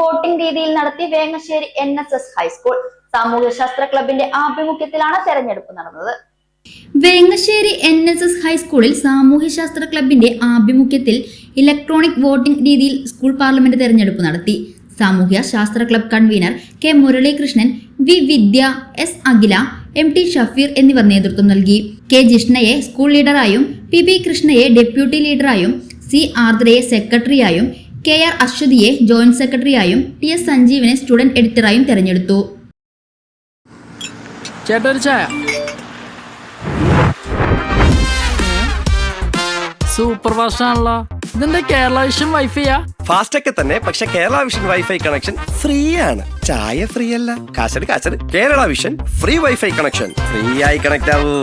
Voting രീതിയിൽ നടത്തി Vengassery N S S high school സാമൂഹ്യശാസ്ത്ര ക്ലബിന്റെ ആഭിമുഖ്യത്തിലാണ് തെരഞ്ഞെടുപ്പ് നടന്നത്. വേങ്ങശ്ശേരി എൻ എസ് എസ് ഹൈസ്കൂളിൽ സാമൂഹ്യശാസ്ത്ര ക്ലബിന്റെ ആഭിമുഖ്യത്തിൽ ഇലക്ട്രോണിക് വോട്ടിംഗ് രീതിയിൽ സ്കൂൾ പാർലമെന്റ് തെരഞ്ഞെടുപ്പ് നടത്തി. സാമൂഹ്യ ശാസ്ത്ര club convener K Muralikrishnan V Vidya S Akhila M T Shafeer എന്നിവർ നേതൃത്വം നൽകി. കെ ജിഷ്ണയെ സ്കൂൾ ലീഡറായും പി ബി കൃഷ്ണയെ ഡെപ്യൂട്ടി ലീഡറായും സി ആർദ്രയെ സെക്രട്ടറിയായും കെ ആർ അശ്വതിയെ ജോയിന്റ് സെക്രട്ടറിയായും ടി എസ് സഞ്ജീവിനെ സ്റ്റുഡന്റ് എഡിറ്ററായും തെരഞ്ഞെടുത്തു. സൂപ്പർ കേരള വിഷൻ വൈഫൈയാ ഫാസ്റ്റ് ഒക്കെ തന്നെ പക്ഷെ Kerala vision wifi connection free ആണ് ചായ ഫ്രീ അല്ല കാശട് കാശട്. Kerala vision free wifi connection. Free ആയി കണക്ട് ആവൂ